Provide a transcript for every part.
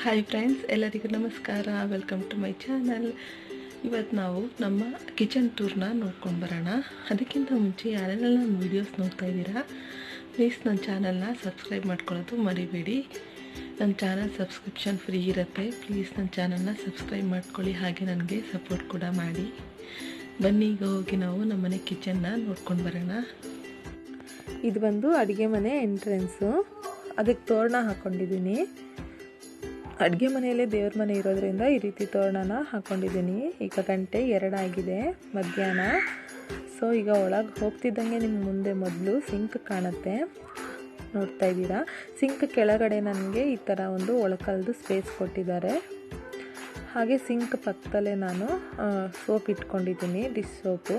Hi friends ಎಲ್ಲರಿಗೂ ನಮಸ್ಕಾರ. Welcome to my channel ಇವತ್ತು ನಾವು ನಮ್ಮ ಕಿಚನ್ ಟೂರ್ನ ನೋಡ್ಕೊಂಡು ಬರೋಣ. ಅದಕ್ಕಿಂತ ಮುಂಚೆ ಯಾರೆಲ್ಲ ನನ್ನ ವೀಡಿಯೋಸ್ ನೋಡ್ತಾ ಇದ್ದೀರಾ ಪ್ಲೀಸ್ ನನ್ನ ಚಾನಲ್ನ ಸಬ್ಸ್ಕ್ರೈಬ್ ಮಾಡ್ಕೊಳ್ಳೋದು ಮರಿಬೇಡಿ. ನನ್ನ ಚಾನಲ್ ಸಬ್ಸ್ಕ್ರಿಪ್ಷನ್ ಫ್ರೀ ಇರುತ್ತೆ. ಪ್ಲೀಸ್ ನನ್ನ ಚಾನಲ್ನ ಸಬ್ಸ್ಕ್ರೈಬ್ ಮಾಡ್ಕೊಳ್ಳಿ, ಹಾಗೆ ನನಗೆ ಸಪೋರ್ಟ್ ಕೂಡ ಮಾಡಿ. ಬನ್ನಿ, ಈಗ ಹೋಗಿ ನಾವು ನಮ್ಮನೆ ಕಿಚನ್ನ ನೋಡ್ಕೊಂಡು ಬರೋಣ. ಇದು ಬಂದು ಅಡುಗೆ ಮನೆ ಎಂಟ್ರೆನ್ಸು ಅದಕ್ಕೆ ತೋರಣ ಹಾಕ್ಕೊಂಡಿದ್ದೀನಿ ಅಡುಗೆ ಮನೆಯಲ್ಲೇ ದೇವ್ರ ಮನೆ ಇರೋದ್ರಿಂದ ಈ ರೀತಿ ತೋರಣನ ಹಾಕ್ಕೊಂಡಿದ್ದೀನಿ ಈಗ ಗಂಟೆ ಎರಡಾಗಿದೆ ಮಧ್ಯಾಹ್ನ. ಸೊ ಈಗ ಒಳಗೆ ಹೋಗ್ತಿದ್ದಂಗೆ ನಿಮ್ಮ ಮುಂದೆ ಮೊದಲು ಸಿಂಕ್ ಕಾಣುತ್ತೆ. ನೋಡ್ತಾ ಇದ್ದೀರಾ? ಸಿಂಕ್ ಕೆಳಗಡೆ ನನಗೆ ಈ ಥರ ಒಂದು ಒಳಕಲ್ದು ಸ್ಪೇಸ್ ಕೊಟ್ಟಿದ್ದಾರೆ. ಹಾಗೆ ಸಿಂಕ್ ಪಕ್ಕದಲ್ಲೇ ನಾನು ಸೋಪ್ ಇಟ್ಕೊಂಡಿದ್ದೀನಿ ಡಿಶ್ ಸೋಪು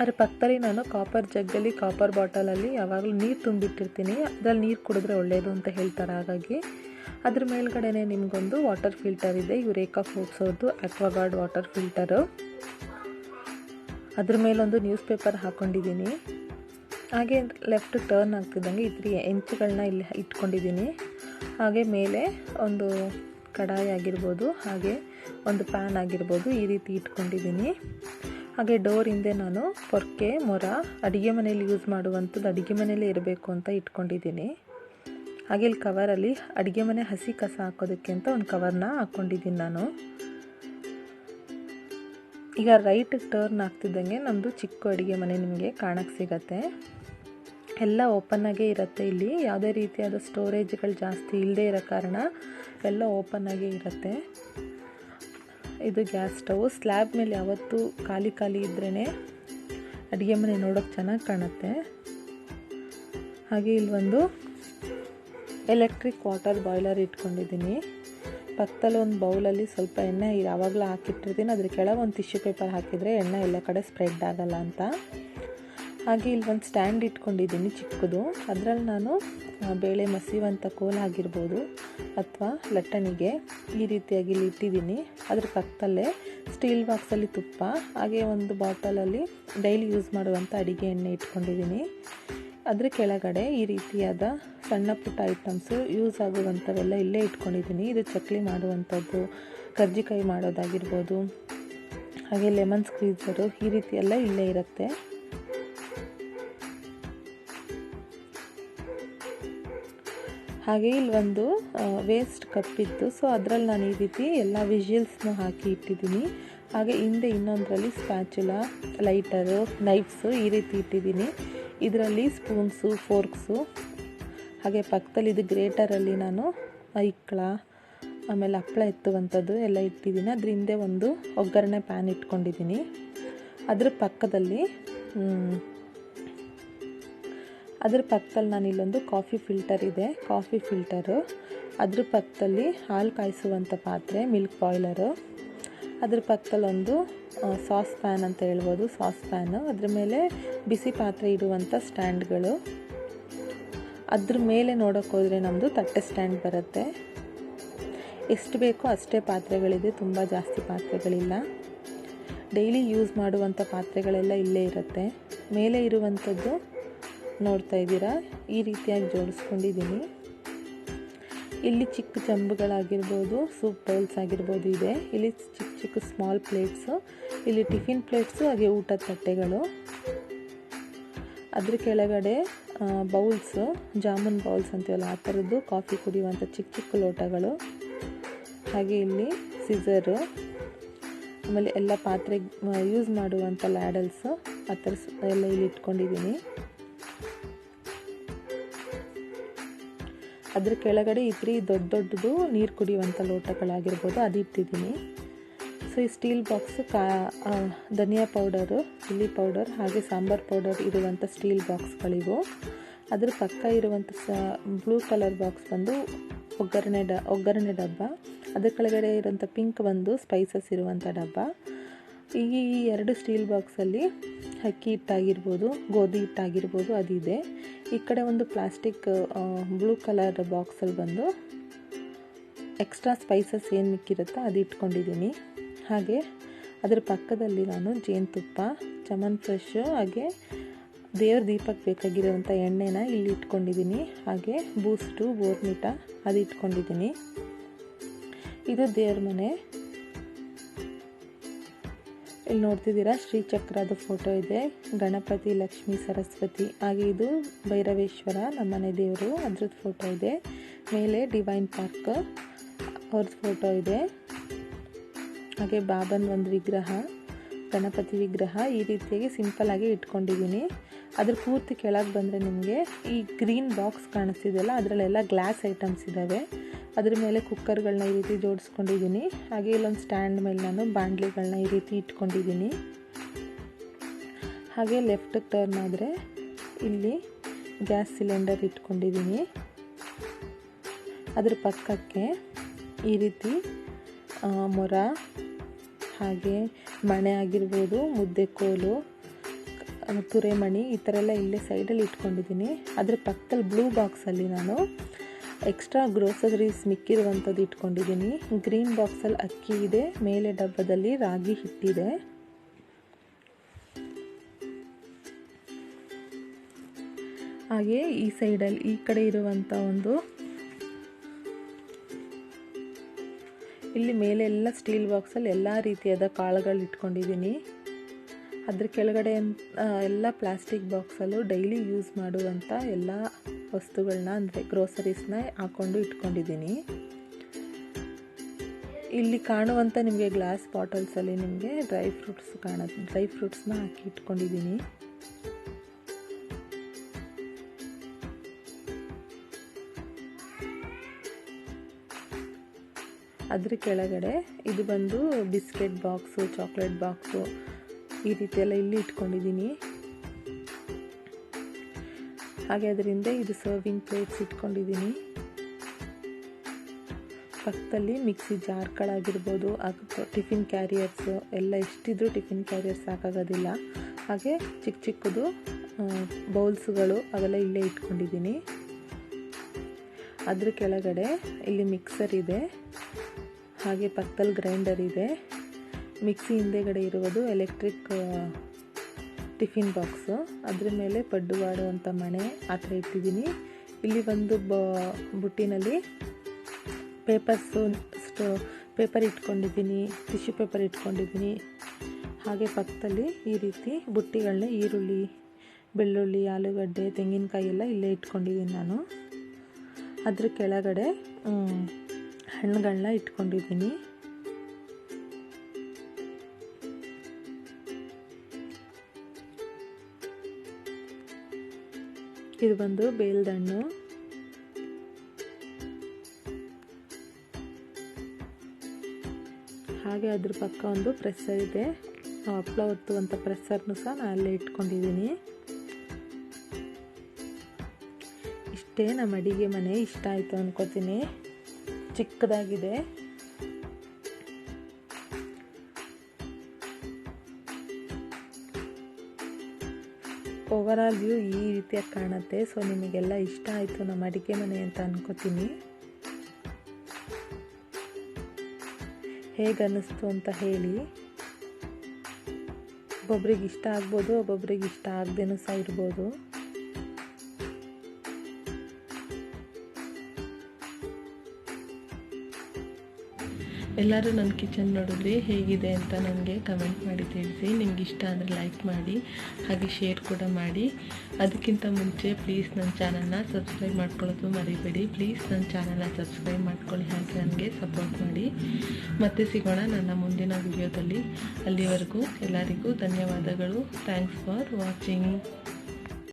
ಅದ್ರ ಪಕ್ಕದಲ್ಲಿ ನಾನು ಕಾಪರ್ ಜಗ್ಗಲ್ಲಿ ಕಾಪರ್ ಬಾಟಲಲ್ಲಿ ಯಾವಾಗಲೂ ನೀರು ತುಂಬಿಟ್ಟಿರ್ತೀನಿ. ಅದ್ರಲ್ಲಿ ನೀರು ಕುಡಿದ್ರೆ ಒಳ್ಳೆಯದು ಅಂತ ಹೇಳ್ತಾರೆ ಹಾಗಾಗಿ. ಅದ್ರ ಮೇಲ್ಗಡೆನೆ ನಿಮಗೊಂದು ವಾಟರ್ ಫಿಲ್ಟರ್ ಇದೆ. ಯುರೇಕಾ ಅವ್ರದ್ದು ಅಕ್ವಾಗಾರ್ಡ್ ವಾಟರ್ ಫಿಲ್ಟರು ಅದ್ರ ಮೇಲೊಂದು ನ್ಯೂಸ್ ಪೇಪರ್ ಹಾಕ್ಕೊಂಡಿದ್ದೀನಿ ಹಾಗೆ ಲೆಫ್ಟ್ ಟರ್ನ್ ಆಗ್ತಿದ್ದಂಗೆ ಇದ್ರಿ ಹೆಂಚುಗಳನ್ನ ಇಲ್ಲಿ ಇಟ್ಕೊಂಡಿದ್ದೀನಿ. ಹಾಗೆ ಮೇಲೆ ಒಂದು ಕಡಾಯಿ ಆಗಿರ್ಬೋದು, ಹಾಗೆ ಒಂದು ಪ್ಯಾನ್ ಆಗಿರ್ಬೋದು ಈ ರೀತಿ ಇಟ್ಕೊಂಡಿದ್ದೀನಿ. ಹಾಗೆ ಡೋರ್ ಹಿಂದೆ ನಾನು ಪೊರ್ಕೆ, ಮೊರ, ಅಡುಗೆ ಮನೇಲಿ ಯೂಸ್ ಮಾಡುವಂಥದ್ದು ಅಡುಗೆ ಮನೇಲೇ ಇರಬೇಕು ಅಂತ ಇಟ್ಕೊಂಡಿದ್ದೀನಿ. ಹಾಗೆ ಇಲ್ಲಿ ಕವರಲ್ಲಿ ಅಡುಗೆ ಮನೆ ಹಸಿ ಕಸ ಹಾಕೋದಕ್ಕೆ ಅಂತ ಒಂದು ಕವರ್ನ ಹಾಕ್ಕೊಂಡಿದ್ದೀನಿ ನಾನು. ಈಗ ರೈಟ್ ಟರ್ನ್ ಆಗ್ತಿದ್ದಂಗೆ ನಮ್ಮದು ಚಿಕ್ಕ ಅಡುಗೆ ಮನೆ ನಿಮಗೆ ಕಾಣಕ್ಕೆ ಸಿಗತ್ತೆ. ಎಲ್ಲ ಓಪನ್ನಾಗೇ ಇರುತ್ತೆ ಇಲ್ಲಿ. ಯಾವುದೇ ರೀತಿಯಾದ ಸ್ಟೋರೇಜ್ಗಳು ಜಾಸ್ತಿ ಇಲ್ಲದೆ ಇರೋ ಕಾರಣ ಎಲ್ಲ ಓಪನ್ನಾಗೇ ಇರುತ್ತೆ. ಇದು ಗ್ಯಾಸ್ ಸ್ಟವ್ ಸ್ಲ್ಯಾಬ್ ಮೇಲೆ ಯಾವತ್ತೂ ಖಾಲಿ ಖಾಲಿ ಇದ್ರೇ ಅಡುಗೆ ಮನೆ ನೋಡೋಕ್ಕೆ ಚೆನ್ನಾಗಿ ಕಾಣುತ್ತೆ. ಹಾಗೆ ಇಲ್ಲಿ ಒಂದು ಎಲೆಕ್ಟ್ರಿಕ್ ವಾಟರ್ ಬಾಯ್ಲರ್ ಇಟ್ಕೊಂಡಿದ್ದೀನಿ. ಪಕ್ಕದಲ್ಲಿ ಒಂದು ಬೌಲಲ್ಲಿ ಸ್ವಲ್ಪ ಎಣ್ಣೆ ಯಾವಾಗಲೂ ಹಾಕಿಟ್ಟಿರ್ತೀನಿ. ಅದ್ರ ಕೆಳಗೆ ಒಂದು ಟಿಶ್ಯೂ ಪೇಪರ್ ಹಾಕಿದರೆ ಎಣ್ಣೆ ಎಲ್ಲ ಕಡೆ ಸ್ಪ್ರೆಡ್ ಆಗಲ್ಲ ಅಂತ. ಹಾಗೆ ಇಲ್ಲಿ ಒಂದು ಸ್ಟ್ಯಾಂಡ್ ಇಟ್ಕೊಂಡಿದ್ದೀನಿ ಚಿಕ್ಕದು. ಅದರಲ್ಲಿ ನಾನು ಬೇಳೆ ಮಸಿಯುವಂಥ ಕೋಲ್ ಆಗಿರ್ಬೋದು ಅಥವಾ ಲಟ್ಟಣಿಗೆ ಈ ರೀತಿಯಾಗಿ ಇಲ್ಲಿ ಇಟ್ಟಿದ್ದೀನಿ. ಅದ್ರ ಪಕ್ಕದಲ್ಲೇ ಸ್ಟೀಲ್ ಬಾಕ್ಸಲ್ಲಿ ತುಪ್ಪ, ಹಾಗೆ ಒಂದು ಬಾಟಲಲ್ಲಿ ಡೈಲಿ ಯೂಸ್ ಮಾಡುವಂಥ ಅಡುಗೆ ಎಣ್ಣೆ ಇಟ್ಕೊಂಡಿದ್ದೀನಿ. ಅದ್ರ ಕೆಳಗಡೆ ಈ ರೀತಿಯಾದ ಸಣ್ಣ ಪುಟ್ಟ ಐಟಮ್ಸು ಯೂಸ್ ಆಗುವಂಥವೆಲ್ಲ ಇಲ್ಲೇ ಇಟ್ಕೊಂಡಿದ್ದೀನಿ. ಇದು ಚಕ್ಲಿ ಮಾಡುವಂಥದ್ದು, ಕರ್ಜಿಕಾಯಿ ಮಾಡೋದಾಗಿರ್ಬೋದು, ಹಾಗೆ ಲೆಮನ್ ಸ್ಕ್ವೀಸರು ಈ ರೀತಿ ಎಲ್ಲ ಇಲ್ಲೇ ಇರುತ್ತೆ. ಹಾಗೆ ಇಲ್ಲಿ ಒಂದು ವೇಸ್ಟ್ ಕಪ್ ಇತ್ತು. ಸೊ ಅದರಲ್ಲಿ ನಾನು ಈ ರೀತಿ ಎಲ್ಲ ವಿಷಲ್ಸ್ನ ಹಾಕಿ ಇಟ್ಟಿದ್ದೀನಿ. ಹಾಗೆ ಹಿಂದೆ ಇನ್ನೊಂದರಲ್ಲಿ ಸ್ಪ್ಯಾಚುಲ ಲೈಟರು ನೈಫ್ಸು ಈ ರೀತಿ ಇಟ್ಟಿದ್ದೀನಿ. ಇದರಲ್ಲಿ ಸ್ಪೂನ್ಸು, ಫೋರ್ಕ್ಸು, ಹಾಗೆ ಪಕ್ಕದಲ್ಲಿ ಇದು ಗ್ರೇಟರಲ್ಲಿ ನಾನು ಐಕ್ಳ, ಆಮೇಲೆ ಹಪ್ಪಳ ಎತ್ತುವಂಥದ್ದು ಎಲ್ಲ ಇಟ್ಟಿದ್ದೀನಿ. ಅದ್ರ ಹಿಂದೆ ಒಂದು ಒಗ್ಗರಣೆ ಪ್ಯಾನ್ ಇಟ್ಕೊಂಡಿದ್ದೀನಿ. ಅದ್ರ ಪಕ್ಕದಲ್ಲಿ ಅದ್ರ ಪಕ್ಕದಲ್ಲಿ ನಾನು ಇಲ್ಲೊಂದು ಕಾಫಿ ಫಿಲ್ಟರ್ ಇದೆ. Coffee filter. ಅದ್ರ ಪಕ್ಕದಲ್ಲಿ ಹಾಲು ಕಾಯಿಸುವಂಥ ಪಾತ್ರೆ, ಮಿಲ್ಕ್ ಬಾಯ್ಲರು. ಅದ್ರ ಪಕ್ಕದಲ್ಲೊಂದು ಸಾಸ್ ಪ್ಯಾನ್ ಅಂತ ಹೇಳ್ಬೋದು ಸಾಸ್ ಪ್ಯಾನು ಅದ್ರ ಮೇಲೆ ಬಿಸಿ ಪಾತ್ರೆ ಇಡುವಂಥ ಸ್ಟ್ಯಾಂಡ್ಗಳು. ಅದ್ರ ಮೇಲೆ ನೋಡೋಕ್ಕೋದ್ರೆ ನಮ್ಮದು ತಟ್ಟೆ ಸ್ಟ್ಯಾಂಡ್ ಬರುತ್ತೆ. ಎಷ್ಟು ಬೇಕೋ ಅಷ್ಟೇ ಪಾತ್ರೆಗಳಿದೆ, ತುಂಬ ಜಾಸ್ತಿ ಪಾತ್ರೆಗಳಿಲ್ಲ. ಡೈಲಿ ಯೂಸ್ ಮಾಡುವಂಥ ಪಾತ್ರೆಗಳೆಲ್ಲ ಇಲ್ಲೇ ಇರುತ್ತೆ. ಮೇಲೆ ಇರುವಂಥದ್ದು ನೋಡ್ತಾ ಇದ್ದೀರಾ? ಈ ರೀತಿಯಾಗಿ ಜೋಡಿಸ್ಕೊಂಡಿದ್ದೀನಿ. ಇಲ್ಲಿ ಚಿಕ್ಕ ಚಂಬುಗಳಾಗಿರ್ಬೋದು ಸೂಪ್ ಬೌಲ್ಸ್ ಆಗಿರ್ಬೋದು ಇದೆ. ಇಲ್ಲಿ ಚಿಕ್ಕ ಸ್ಮಾಲ್ ಪ್ಲೇಟ್ಸು, ಇಲ್ಲಿ ಟಿಫಿನ್ ಪ್ಲೇಟ್ಸು, ಹಾಗೆ ಊಟದ ತಟ್ಟೆಗಳು. ಅದ್ರ ಕೆಳಗಡೆ ಬೌಲ್ಸು, ಜಾಮೂನ್ ಬೌಲ್ಸ್ ಅಂತೀವಲ್ಲ, ಆ ಥರದ್ದು ಕಾಫಿ ಕುಡಿಯುವಂಥ ಚಿಕ್ಕ ಚಿಕ್ಕ ಲೋಟಗಳು. ಹಾಗೆ ಇಲ್ಲಿ ಸಿಸರು ಆಮೇಲೆ ಎಲ್ಲ ಪಾತ್ರೆ ಯೂಸ್ ಮಾಡುವಂಥ ಲ್ಯಾಡಲ್ಸು ಆ ಥರ ಎಲ್ಲ ಇಲ್ಲಿ ಇಟ್ಕೊಂಡಿದ್ದೀನಿ. ಅದ್ರ ಕೆಳಗಡೆ ಇತ್ರಿ ದೊಡ್ಡ ದೊಡ್ಡದು ನೀರು ಕುಡಿಯುವಂಥ ಲೋಟಗಳಾಗಿರ್ಬೋದು ಅದು ಇಟ್ಟಿದ್ದೀನಿ ಸೊ ಈ ಸ್ಟೀಲ್ ಬಾಕ್ಸ್, ಕಾ ಧನಿಯಾ ಪೌಡರು, ಚಿಲ್ಲಿ ಪೌಡರ್ ಹಾಗೆ ಸಾಂಬಾರು ಪೌಡರ್ ಇರುವಂಥ ಸ್ಟೀಲ್ ಬಾಕ್ಸ್ಗಳಿವು. ಅದ್ರ ಪಕ್ಕ ಇರುವಂಥ ಸ, ಬ್ಲೂ ಕಲರ್ ಬಾಕ್ಸ್ ಬಂದು ಒಗ್ಗರಣೆ ಡ, ಒಗ್ಗರಣೆ ಡಬ್ಬ. ಅದ್ರ ಕೆಳಗಡೆ ಇರುವಂಥ ಪಿಂಕ್ ಬಂದು ಸ್ಪೈಸಸ್ ಇರುವಂಥ ಡಬ್ಬ. ಈ ಎರಡು ಸ್ಟೀಲ್ ಬಾಕ್ಸಲ್ಲಿ ಅಕ್ಕಿ ಹಿಟ್ಟಾಗಿರ್ಬೋದು, ಗೋಧಿ ಹಿಟ್ಟಾಗಿರ್ಬೋದು ಅದಿದೆ. ಈ ಕಡೆ ಒಂದು ಪ್ಲಾಸ್ಟಿಕ್ ಬ್ಲೂ ಕಲರ್ ಬಾಕ್ಸಲ್ಲಿ ಬಂದು ಎಕ್ಸ್ಟ್ರಾ ಸ್ಪೈಸಸ್ ಏನು ಮಿಕ್ಕಿರುತ್ತೋ ಅದು ಇಟ್ಕೊಂಡಿದ್ದೀನಿ ಹಾಗೆ ಅದರ ಪಕ್ಕದಲ್ಲಿ ನಾನು ಜೇನುತುಪ್ಪ, ಚಮನ್ ಫ್ರೆಶ್, ಹಾಗೆ ದೇವ್ರ ದೀಪಕ್ಕೆ ಬೇಕಾಗಿರುವಂಥ ಎಣ್ಣೆನ ಇಲ್ಲಿ ಇಟ್ಕೊಂಡಿದ್ದೀನಿ. ಹಾಗೆ ಬೂಸ್ಟು ಬೋರ್ಮಿಟ ಅದು ಇಟ್ಕೊಂಡಿದ್ದೀನಿ. ಇದು ದೇವ್ರ ಮನೆ. ಇಲ್ಲಿ ನೋಡ್ತಿದ್ದೀರಾ, ಶ್ರೀಚಕ್ರದ ಫೋಟೋ ಇದೆ. ಗಣಪತಿ, ಲಕ್ಷ್ಮಿ, ಸರಸ್ವತಿ. ಹಾಗೆ ಇದು ಭೈರವೇಶ್ವರ ನಮ್ಮನೆ ದೇವರು. ಅದ್ರದ್ದು ಫೋಟೋ ಇದೆ. ಮೇಲೆ ಡಿವೈನ್ ಪಾರ್ಕ್ ಅವ್ರದ್ದು ಫೋಟೋ ಇದೆ. ಹಾಗೆ ಬಾಬನ್ ಒಂದು ವಿಗ್ರಹ, ಗಣಪತಿ ವಿಗ್ರಹ ಈ ರೀತಿಯಾಗಿ ಸಿಂಪಲ್ಲಾಗಿ ಇಟ್ಕೊಂಡಿದ್ದೀನಿ. ಅದ್ರ ಪೂರ್ತಿ ಕೆಳಗೆ ಬಂದರೆ ನಿಮಗೆ ಈ ಗ್ರೀನ್ ಬಾಕ್ಸ್ ಕಾಣಿಸ್ತಿದೆಯಲ್ಲ, ಅದರಲ್ಲೆಲ್ಲ ಗ್ಲಾಸ್ ಐಟಮ್ಸ್ ಇದ್ದಾವೆ ಅದ್ರ ಮೇಲೆ ಕುಕ್ಕರ್ಗಳನ್ನ ಈ ರೀತಿ ಜೋಡಿಸ್ಕೊಂಡಿದ್ದೀನಿ. ಹಾಗೆ ಇಲ್ಲೊಂದು ಸ್ಟ್ಯಾಂಡ್ ಮೇಲೆ ನಾನು ಬಾಂಡ್ಲಿಗಳನ್ನ ಈ ರೀತಿ ಇಟ್ಕೊಂಡಿದ್ದೀನಿ. ಹಾಗೆ ಲೆಫ್ಟ್ ಟರ್ನ್ ಆದರೆ ಇಲ್ಲಿ ಗ್ಯಾಸ್ ಸಿಲಿಂಡರ್ ಇಟ್ಕೊಂಡಿದ್ದೀನಿ. ಅದ್ರ ಪಕ್ಕಕ್ಕೆ ಈ ರೀತಿ ಮೊರ ಹಾಗೆ ಮಣೆ ಆಗಿರ್ಬೋದು, ಮುದ್ದೆ ಕೋಲು ತುರೆಮಣಿ ಈ ಥರ ಎಲ್ಲ ಇಲ್ಲೇ ಸೈಡಲ್ಲಿ ಇಟ್ಕೊಂಡಿದ್ದೀನಿ. ಅದರ ಪಕ್ಕದಲ್ಲಿ ಬ್ಲೂ ಬಾಕ್ಸಲ್ಲಿ ನಾನು ಎಕ್ಸ್ಟ್ರಾ ಗ್ರೋಸರೀಸ್ ಮಿಕ್ಕಿರುವಂಥದ್ದು ಇಟ್ಕೊಂಡಿದ್ದೀನಿ. ಗ್ರೀನ್ ಬಾಕ್ಸಲ್ಲಿ ಅಕ್ಕಿ ಇದೆ, ಮೇಲೆ ಡಬ್ಬದಲ್ಲಿ ರಾಗಿ ಹಿಟ್ಟಿದೆ. ಹಾಗೆ ಈ ಸೈಡಲ್ಲಿ ಈ ಕಡೆ ಇರುವಂಥ ಒಂದು ಇಲ್ಲಿ ಮೇಲೆ ಎಲ್ಲ ಸ್ಟೀಲ್ ಬಾಕ್ಸಲ್ಲಿ ಎಲ್ಲ ರೀತಿಯಾದ ಕಾಳುಗಳು ಇಟ್ಕೊಂಡಿದ್ದೀನಿ ಅದ್ರ ಕೆಳಗಡೆ ಎಲ್ಲ ಪ್ಲಾಸ್ಟಿಕ್ ಬಾಕ್ಸಲ್ಲೂ ಡೈಲಿ ಯೂಸ್ ಮಾಡುವಂಥ ಎಲ್ಲ ವಸ್ತುಗಳನ್ನ ಅಂದರೆ ಗ್ರೋಸರೀಸ್ನ ಹಾಕ್ಕೊಂಡು ಇಟ್ಕೊಂಡಿದ್ದೀನಿ ಇಲ್ಲಿ ಕಾಣುವಂಥ ನಿಮಗೆ ಗ್ಲಾಸ್ ಬಾಟಲ್ಸಲ್ಲಿ ನಿಮಗೆ ಡ್ರೈ ಫ್ರೂಟ್ಸ್ ಕಾಣ ಡ್ರೈ ಫ್ರೂಟ್ಸ್ನ ಹಾಕಿ ಇಟ್ಕೊಂಡಿದ್ದೀನಿ ಅದ್ರ ಕೆಳಗಡೆ ಇದು ಬಂದು ಬಿಸ್ಕೆಟ್ ಬಾಕ್ಸು, ಚಾಕ್ಲೇಟ್ ಬಾಕ್ಸು ಈ ರೀತಿ ಎಲ್ಲ ಇಲ್ಲಿ ಇಟ್ಕೊಂಡಿದ್ದೀನಿ. ಹಾಗೆ ಅದರಿಂದ ಇದು ಸರ್ವಿಂಗ್ ಪ್ಲೇಟ್ಸ್ ಇಟ್ಕೊಂಡಿದ್ದೀನಿ. ಪಕ್ಕದಲ್ಲಿ ಮಿಕ್ಸಿ ಜಾರ್ಗಳಾಗಿರ್ಬೋದು ಅದು ಟಿಫಿನ್ ಕ್ಯಾರಿಯರ್ಸು ಎಲ್ಲ ಎಷ್ಟಿದ್ರೂ ಟಿಫಿನ್ ಕ್ಯಾರಿಯರ್ಸ್ ಸಾಕಾಗೋದಿಲ್ಲ. ಹಾಗೆ ಚಿಕ್ಕ ಚಿಕ್ಕದು ಬೌಲ್ಸ್ಗಳು ಅವೆಲ್ಲ ಇಲ್ಲೇ ಇಟ್ಕೊಂಡಿದ್ದೀನಿ. ಅದ್ರ ಕೆಳಗಡೆ ಇಲ್ಲಿ ಮಿಕ್ಸರ್ ಇದೆ. ಹಾಗೆ ಪಕ್ಕದಲ್ಲಿ ಗ್ರೈಂಡರ್ ಇದೆ. ಮಿಕ್ಸಿ ಹಿಂದೆಗಡೆ ಇರುವುದು ಎಲೆಕ್ಟ್ರಿಕ್ ಟಿಫಿನ್ ಬಾಕ್ಸು. ಅದ್ರ ಮೇಲೆ ಪಡ್ಡು ಮಾಡುವಂಥ ಮಣೆ ಆ ಥರ ಇಟ್ಟಿದ್ದೀನಿ. ಇಲ್ಲಿ ಒಂದು ಬ, ಬುಟ್ಟಿನಲ್ಲಿ ಪೇಪರ್ಸು, ಸ್ಟೋ, ಪೇಪರ್ ಇಟ್ಕೊಂಡಿದ್ದೀನಿ, ಟಿಶ್ಯೂ ಪೇಪರ್ ಇಟ್ಕೊಂಡಿದ್ದೀನಿ. ಹಾಗೆ ಪಕ್ಕದಲ್ಲಿ ಈ ರೀತಿ ಬುಟ್ಟಿಗಳನ್ನ ಈರುಳ್ಳಿ, ಬೆಳ್ಳುಳ್ಳಿ, ಆಲೂಗಡ್ಡೆ, ತೆಂಗಿನಕಾಯಿ ಎಲ್ಲ ಇಲ್ಲೇ ಇಟ್ಕೊಂಡಿದ್ದೀನಿ ನಾನು. ಅದ್ರ ಕೆಳಗಡೆ ಹಣ್ಣುಗಳನ್ನ ಇಟ್ಕೊಂಡಿದ್ದೀನಿ. ಇದು ಬಂದು ಬೇಲ್ದಣ್ಣು ಹಾಗೆ ಅದ್ರ ಪಕ್ಕ ಒಂದು ಪ್ರೆಸ್ಸರ್ ಇದೆ. ಹಪ್ಪಳ ಒತ್ತುವಂಥ ಪ್ರೆಸ್ಸರ್ನು ಸಹ ನಾನು ಅಲ್ಲೇ ಇಟ್ಕೊಂಡಿದ್ದೀನಿ. ಇಷ್ಟೇ ನಮ್ಮ ಅಡಿಗೆ ಮನೆ, ಇಷ್ಟ ಆಯಿತು ಅನ್ಕೋತೀನಿ. ಚಿಕ್ಕದಾಗಿದೆ. ಓವರಾಲ್ ವ್ಯೂ ಈ ರೀತಿಯಾಗಿ ಕಾಣುತ್ತೆ. ಸೊ ನಿಮಗೆಲ್ಲ ಇಷ್ಟ ಆಯಿತು ನಮ್ಮ ಅಡಿಗೆ ಮನೆ ಅಂತ ಅನ್ಕೋತೀನಿ. ಹೇಗೆ ಅನ್ನಿಸ್ತು ಅಂತ ಹೇಳಿ. ಒಬ್ಬೊಬ್ರಿಗೆ ಇಷ್ಟ ಆಗ್ಬೋದು, ಒಬ್ಬೊಬ್ರಿಗೆ ಇಷ್ಟ ಆಗದೇನೂ ಸಹ ಇರ್ಬೋದು. ಎಲ್ಲರೂ ನನ್ನ ಕಿಚನ್ ನೋಡಿದ್ರಿ, ಹೇಗಿದೆ ಅಂತ ನನಗೆ ಕಮೆಂಟ್ ಮಾಡಿ ತಿಳಿಸಿ. ನಿಮ್ಗೆ ಇಷ್ಟ ಅಂದರೆ ಲೈಕ್ ಮಾಡಿ, ಹಾಗೆ ಶೇರ್ ಕೂಡ ಮಾಡಿ. ಅದಕ್ಕಿಂತ ಮುಂಚೆ ಪ್ಲೀಸ್ ನನ್ನ ಚಾನಲ್ನ ಸಬ್ಸ್ಕ್ರೈಬ್ ಮಾಡ್ಕೊಳ್ಳೋದು ಮರಿಬೇಡಿ. ಪ್ಲೀಸ್ ನನ್ನ ಚಾನಲ್ನ ಸಬ್ಸ್ಕ್ರೈಬ್ ಮಾಡ್ಕೊಳ್ಳಿ, ಹಾಗೆ ನನಗೆ ಸಪೋರ್ಟ್ ಮಾಡಿ. ಮತ್ತೆ ಸಿಗೋಣ ನನ್ನ ಮುಂದಿನ ವಿಡಿಯೋದಲ್ಲಿ ಅಲ್ಲಿವರೆಗೂ ಎಲ್ಲರಿಗೂ ಧನ್ಯವಾದಗಳು. Thanks for watching